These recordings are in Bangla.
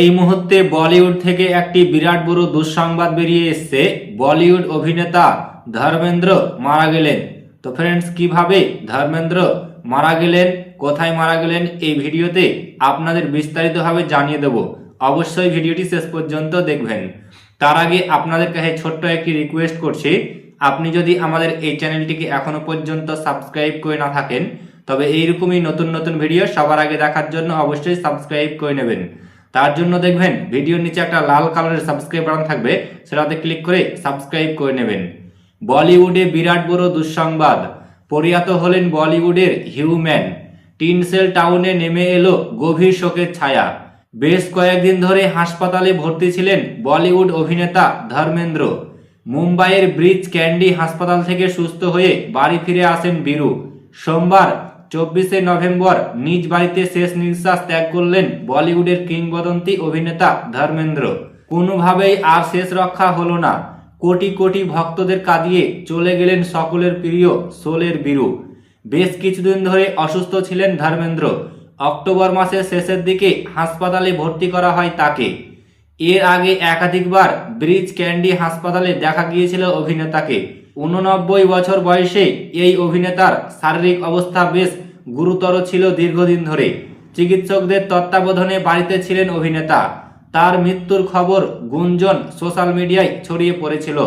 এই মুহূর্তে বলিউড থেকে একটি বিরাট বড় দুঃসংবাদ বেরিয়ে এসছে। বলিউড অভিনেতা ধর্মেন্দ্র মারা গেলেন। তো ফ্রেন্ডস কীভাবে ধর্মেন্দ্র মারা গেলেন, কোথায় মারা গেলেন, এই ভিডিওতে আপনাদের বিস্তারিতভাবে জানিয়ে দেব। অবশ্যই ভিডিওটি শেষ পর্যন্ত দেখবেন। তার আগে আপনাদের কাছে ছোট্ট একটি রিকোয়েস্ট করছি। আপনি যদি আমাদের এই চ্যানেলটিকে এখনও পর্যন্ত সাবস্ক্রাইব করে না থাকেন, তবে এইরকমই নতুন নতুন ভিডিও সবার আগে দেখার জন্য অবশ্যই সাবস্ক্রাইব করে নেবেন। তার জন্য দেখবেন ভিডিওর নিচে একটা লাল কালারের সাবস্ক্রাইব বাটন থাকবে, সেটাতে ক্লিক করে সাবস্ক্রাইব করে নেবেন। বলিউডে বিরাট বড় দুঃসংবাদ। পরিয়াত হলেন বলিউডের হিউম্যান। টিনসেল টাউনে নেমে এলো গভীর শোকের ছায়া। বেশ কয়েকদিন ধরে হাসপাতালে ভর্তি ছিলেন বলিউড অভিনেতা ধর্মেন্দ্র। মুম্বাইয়ের ব্রিজ ক্যান্ডি হাসপাতাল থেকে সুস্থ হয়ে বাড়ি ফিরে আসেন বীরু। সোমবার চব্বিশে নভেম্বর নিজ বাড়িতে শেষ নিঃশ্বাস ত্যাগ করলেন বলিউডের কিংবদন্তি অভিনেতা ধর্মেন্দ্র। কোনোভাবেই আর শেষ রক্ষা হলো না। কোটি কোটি ভক্তদের কাঁদিয়ে চলে গেলেন সকলের প্রিয় সোলের বীরু। বেশ কিছুদিন ধরে অসুস্থ ছিলেন ধর্মেন্দ্র। অক্টোবর মাসের শেষের দিকে হাসপাতালে ভর্তি করা হয় তাকে। এর আগে একাধিকবার ব্রিজ ক্যান্ডি হাসপাতালে দেখা গিয়েছিল অভিনেতাকে। উননব্বই বছর বয়সে এই অভিনেতার শারীরিক অবস্থা বেশ গুরুতর ছিল দীর্ঘদিন ধরে। চিকিৎসকদের তত্ত্বাবধানে বাড়িতে ছিলেন অভিনেতা। তার মৃত্যুর খবর গুঞ্জন সোশ্যাল মিডিয়ায় ছড়িয়ে পড়েছিল।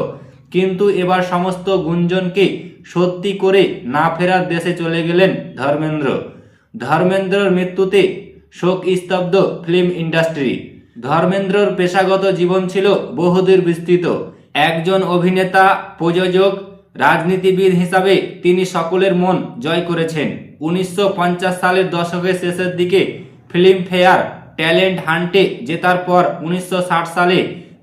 কিন্তু এবার সমস্ত গুঞ্জনকে সত্যি করে না ফেরার দেশে চলে গেলেন ধর্মেন্দ্র। ধর্মেন্দ্রর মৃত্যুতে শোক স্তব্ধ ফিল্ম ইন্ডাস্ট্রি। ধর্মেন্দ্রর পেশাগত জীবন ছিল বহুদূর বিস্তৃত। একজন অভিনেতা, প্রযোজক, রাজনীতিবিদ হিসাবে তিনি সকলের মন জয় করেছেন। উনিশশো পঞ্চাশ সালের দশকের শেষের দিকে ফিল্ম ফেয়ার ট্যালেন্ট হান্টে জেতার পর উনিশশো ষাট সালে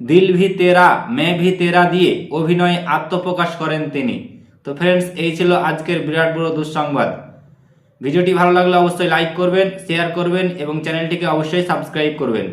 দিল ভি তেরা, মে ভি তেরা দিয়ে অভিনয়ে আত্মপ্রকাশ করেন তিনি। তো ফ্রেন্ডস এই ছিল আজকের বিরাট বড় দুঃসংবাদ। ভিডিওটি ভালো লাগলে অবশ্যই লাইক করবেন শেয়ার করবেন এবং চ্যানেলটিকে অবশ্যই সাবস্ক্রাইব করবেন।